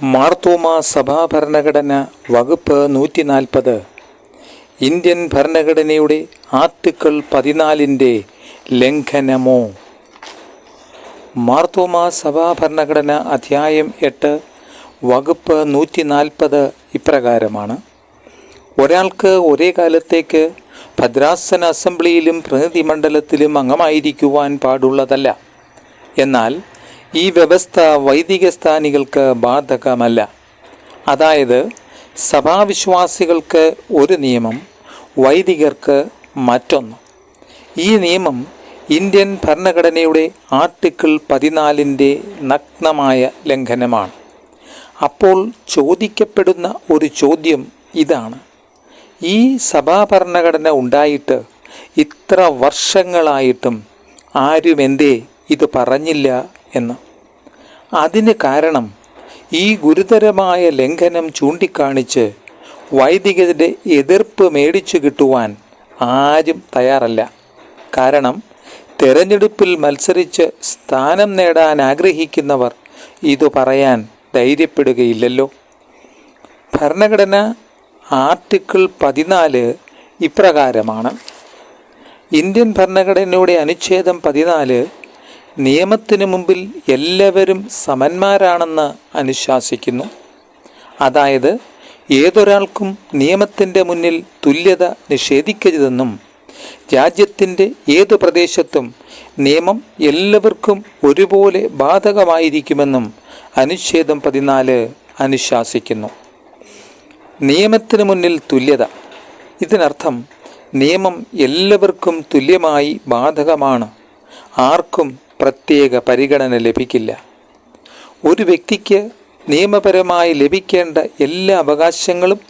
മാർത്തോമ സഭാ ഭരണഘടന വകുപ്പ് നൂറ്റി നാൽപ്പത് ഇന്ത്യൻ ഭരണഘടനയുടെ ആർട്ടിക്കിൾ പതിനാലിന്റെ ലംഘനമോ? മാർത്തോമ സഭാ ഭരണഘടന അധ്യായം എട്ട് വകുപ്പ് നൂറ്റി നാൽപ്പത് ഇപ്രകാരമാണ്. ഒരാൾക്ക് ഒരേ കാലത്തേക്ക് ഭദ്രാസന അസംബ്ലിയിലും പ്രതിനിധിമണ്ഡലത്തിലും അംഗമായിരിക്കുവാൻ പാടുള്ളതല്ല. എന്നാൽ ഈ വ്യവസ്ഥ വൈദിക സ്ഥാനികൾക്ക് ബാധകമല്ല. അതായത് സഭാവിശ്വാസികൾക്ക് ഒരു നിയമം വൈദികർക്ക് മറ്റൊന്ന്. ഈ നിയമം ഇന്ത്യൻ ഭരണഘടനയുടെ ആർട്ടിക്കിൾ പതിനാലിന്റെ നഗ്നമായ ലംഘനമാണ്. അപ്പോൾ ചോദിക്കപ്പെടുന്ന ഒരു ചോദ്യം ഇതാണ്. ഈ സഭാ ഭരണഘടന ഉണ്ടായിട്ട് ഇത്ര വർഷങ്ങളായിട്ടും ആരുമെന്തേ ഇത് പറഞ്ഞില്ല എന്ന്. അതിന് കാരണം ഈ ഗുരുതരമായ ലംഘനം ചൂണ്ടിക്കാണിച്ച് വൈദികരുടെ എതിർപ്പ് മേടിച്ചു കിട്ടുവാൻ ആരും തയ്യാറല്ല. കാരണം തെരഞ്ഞെടുപ്പിൽ മത്സരിച്ച് സ്ഥാനം നേടാൻ ആഗ്രഹിക്കുന്നവർ ഇത് പറയാൻ ധൈര്യപ്പെടുകയില്ലല്ലോ. ഭരണഘടന ആർട്ടിക്കിൾ പതിനാല് ഇപ്രകാരമാണ്. ഇന്ത്യൻ ഭരണഘടനയുടെ അനുച്ഛേദം പതിനാല് നിയമത്തിനു മുമ്പിൽ എല്ലാവരും സമന്മാരാണെന്ന് അനുശാസിക്കുന്നു. അതായത് ഏതൊരാൾക്കും നിയമത്തിന്റെ മുന്നിൽ തുല്യത നിഷേധിക്കരുതെന്നും രാജ്യത്തിന്റെ ഏതു പ്രദേശത്തും നിയമം എല്ലാവർക്കും ഒരുപോലെ ബാധകമായിരിക്കുമെന്നും അനുച്ഛേദം പതിനാല് അനുശാസിക്കുന്നു. നിയമത്തിന് മുന്നിൽ തുല്യത. ഇതിനർത്ഥം നിയമം എല്ലാവർക്കും തുല്യമായി ബാധകമാണ്. ആർക്കും പ്രത്യേക പരിഗണന ലഭിക്കില്ല. ഒരു വ്യക്തിക്ക് നിയമപരമായി ലഭിക്കേണ്ട എല്ലാ അവകാശങ്ങളും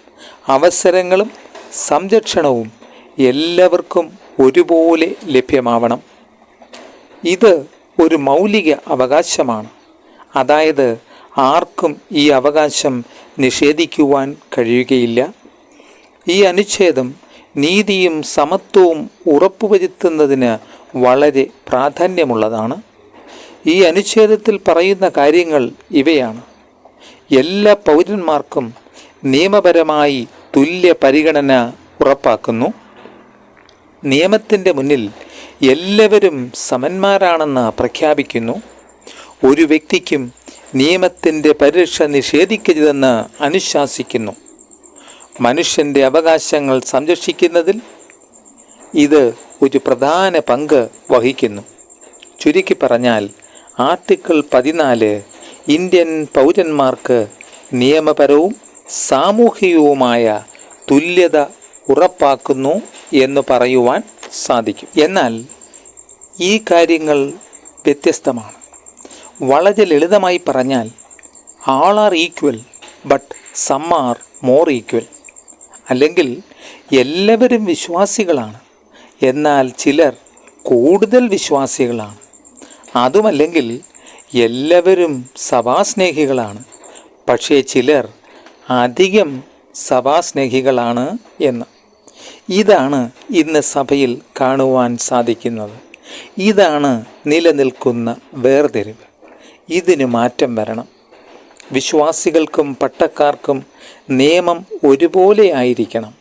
അവസരങ്ങളും സംരക്ഷണവും എല്ലാവർക്കും ഒരുപോലെ ലഭ്യമാവണം. ഇത് ഒരു മൗലിക അവകാശമാണ്. അതായത് ആർക്കും ഈ അവകാശം നിഷേധിക്കുവാൻ കഴിയുകയില്ല. ഈ അനുച്ഛേദം നീതിയും സമത്വവും ഉറപ്പുവരുത്തുന്നതിന് വളരെ പ്രാധാന്യമുള്ളതാണ്. ഈ അനുച്ഛേദത്തിൽ പറയുന്ന കാര്യങ്ങൾ ഇവയാണ്. എല്ലാ പൗരന്മാർക്കും നിയമപരമായി തുല്യ പരിഗണന ഉറപ്പാക്കുന്നു. നിയമത്തിന്റെ മുന്നിൽ എല്ലാവരും സമന്മാരാണെന്ന് പ്രഖ്യാപിക്കുന്നു. ഒരു വ്യക്തിക്കും നിയമത്തിന്റെ പരിരക്ഷ നിഷേധിക്കരുതെന്ന് അനുശാസിക്കുന്നു. മനുഷ്യന്റെ അവകാശങ്ങൾ സംരക്ഷിക്കുന്നതിൽ ഇത് ഒരു പ്രധാന പങ്ക് വഹിക്കുന്നു. ചുരുക്കി പറഞ്ഞാൽ ആർട്ടിക്കിൾ പതിനാല് ഇന്ത്യൻ പൗരന്മാർക്ക് നിയമപരവും സാമൂഹികവുമായ തുല്യത ഉറപ്പാക്കുന്നു എന്ന് പറയുവാൻ സാധിക്കും. എന്നാൽ ഈ കാര്യങ്ങൾ വ്യത്യസ്തമാണ്. വളരെ ലളിതമായി പറഞ്ഞാൽ all are equal but some are more equal അല്ലെങ്കിൽ എല്ലാവരും വിശ്വാസികളാണ്. എന്നാൽ ചിലർ കൂടുതൽ വിശ്വാസികളാണ്. അതുമല്ലെങ്കിൽ എല്ലാവരും സഭാസ്നേഹികളാണ്. പക്ഷേ ചിലർ അധികം സഭാസ്നേഹികളാണ് എന്ന്. ഇതാണ് ഇന്ന് സഭയിൽ കാണുവാൻ സാധിക്കുന്നത്. ഇതാണ് നിലനിൽക്കുന്ന വേർതിരിവ്. ഇതിന് മാറ്റം വരണം. വിശ്വാസികൾക്കും പട്ടക്കാർക്കും നിയമം ഒരുപോലെ ആയിരിക്കണം.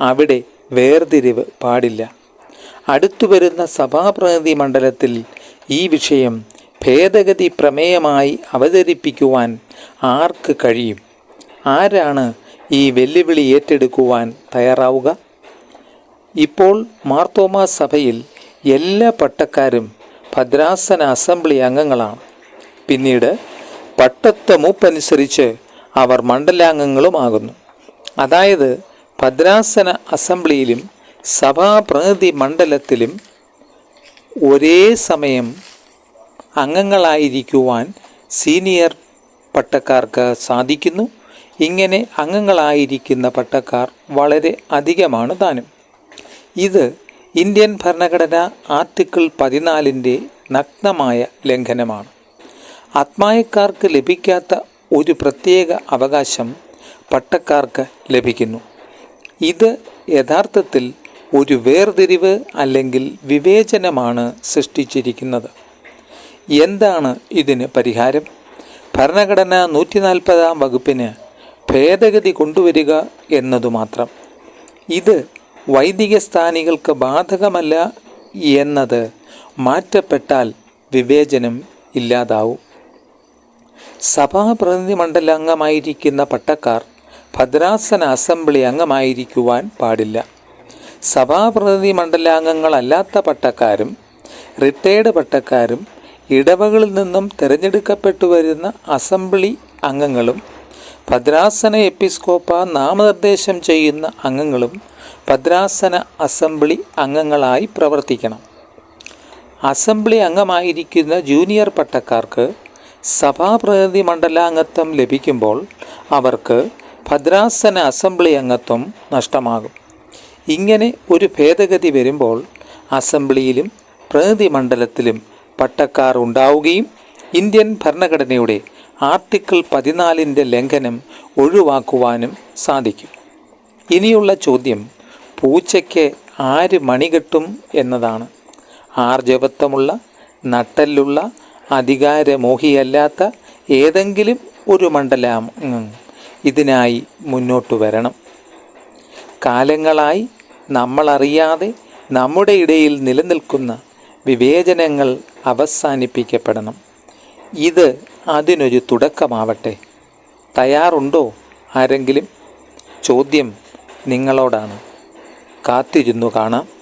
അവിടെ വേർതിരിവ് പാടില്ല. അടുത്തു വരുന്ന സഭാപ്രതിനിധി മണ്ഡലത്തിൽ ഈ വിഷയം ഭേദഗതി പ്രമേയമായി അവതരിപ്പിക്കുവാൻ ആർക്ക് കഴിയും? ആരാണ് ഈ വെല്ലുവിളി ഏറ്റെടുക്കുവാൻ തയ്യാറാവുക? ഇപ്പോൾ മാർത്തോമ സഭയിൽ എല്ലാ പട്ടക്കാരും ഭദ്രാസന അസംബ്ലി അംഗങ്ങളാണ്. പിന്നീട് പട്ടത്ത മൂപ്പനുസരിച്ച് അവർ മണ്ഡലാംഗങ്ങളുമാകുന്നു അതായത് ഭദ്രാസന അസംബ്ലിയിലും സഭാപ്രതിനിധി മണ്ഡലത്തിലും ഒരേ സമയം അംഗങ്ങളായിരിക്കുവാൻ സീനിയർ പട്ടക്കാർക്ക് സാധിക്കുന്നു. ഇങ്ങനെ അംഗങ്ങളായിരിക്കുന്ന പട്ടക്കാർ വളരെ അധികമാണ് താനും. ഇത് ഇന്ത്യൻ ഭരണഘടന ആർട്ടിക്കിൾ പതിനാലിന്റെ നഗ്നമായ ലംഘനമാണ്. ആത്മായക്കാർക്ക് ലഭിക്കാത്ത ഒരു പ്രത്യേക അവകാശം പട്ടക്കാർക്ക് ലഭിക്കുന്നു. ഇത് യഥാർത്ഥത്തിൽ ഒരു വേർതിരിവ് അല്ലെങ്കിൽ വിവേചനമാണ് സൃഷ്ടിച്ചിരിക്കുന്നത്. എന്താണ് ഇതിന് പരിഹാരം? ഭരണഘടന നൂറ്റി നാൽപ്പതാം വകുപ്പിന് ഭേദഗതി കൊണ്ടുവരിക എന്നതുമാത്രം ഇത് വൈദിക സ്ഥാനികൾക്ക് ബാധകമല്ല എന്നത് മാറ്റപ്പെട്ടാൽ വിവേചനം ഇല്ലാതാവും. സഭാപ്രതിനിധി മണ്ഡല അംഗമായിരിക്കുന്ന പട്ടക്കാർ ഭദ്രാസന അസംബ്ലി അംഗമായിരിക്കുവാൻ പാടില്ല. സഭാപ്രതിനിധി മണ്ഡലാംഗങ്ങളല്ലാത്ത പട്ടക്കാരും റിട്ടയേർഡ് പട്ടക്കാരും ഇടവകളിൽ നിന്നും തിരഞ്ഞെടുക്കപ്പെട്ടു വരുന്ന അസംബ്ലി അംഗങ്ങളും ഭദ്രാസന എപ്പിസ്കോപ്പ നാമനിർദ്ദേശം ചെയ്യുന്ന അംഗങ്ങളും ഭദ്രാസന അസംബ്ലി അംഗങ്ങളായി പ്രവർത്തിക്കണം. അസംബ്ലി അംഗമായിരിക്കുന്ന ജൂനിയർ പട്ടക്കാർക്ക് സഭാപ്രതിനിധി മണ്ഡലാംഗത്വം ലഭിക്കുമ്പോൾ അവർക്ക് ഭദ്രാസന അസംബ്ലി അംഗത്വം നഷ്ടമാകും. ഇങ്ങനെ ഒരു ഭേദഗതി വരുമ്പോൾ അസംബ്ലിയിലും പ്രതിനിധി മണ്ഡലത്തിലും പട്ടക്കാർ ഉണ്ടാവുകയും ഇന്ത്യൻ ഭരണഘടനയുടെ ആർട്ടിക്കിൾ പതിനാലിന്റെ ലംഘനം ഒഴിവാക്കുവാനും സാധിക്കും. ഇനിയുള്ള ചോദ്യം പൂച്ചയ്ക്ക് ആര് മണികെട്ടും എന്നതാണ്. ആർജവത്വമുള്ള നട്ടലുള്ള അധികാരമോഹിയല്ലാത്ത ഏതെങ്കിലും ഒരു മണ്ഡലം ഇതിനായി മുന്നോട്ട് വരണം. കാലങ്ങളായി നമ്മളറിയാതെ നമ്മുടെ ഇടയിൽ നിലനിൽക്കുന്ന വിവേചനങ്ങൾ അവസാനിപ്പിക്കപ്പെടണം. ഇത് അതിനൊരു തുടക്കമാവട്ടെ. തയ്യാറുണ്ടോ ആരെങ്കിലും? ചോദ്യം നിങ്ങളോടാണ്. കാത്തിരുന്നു കാണാം.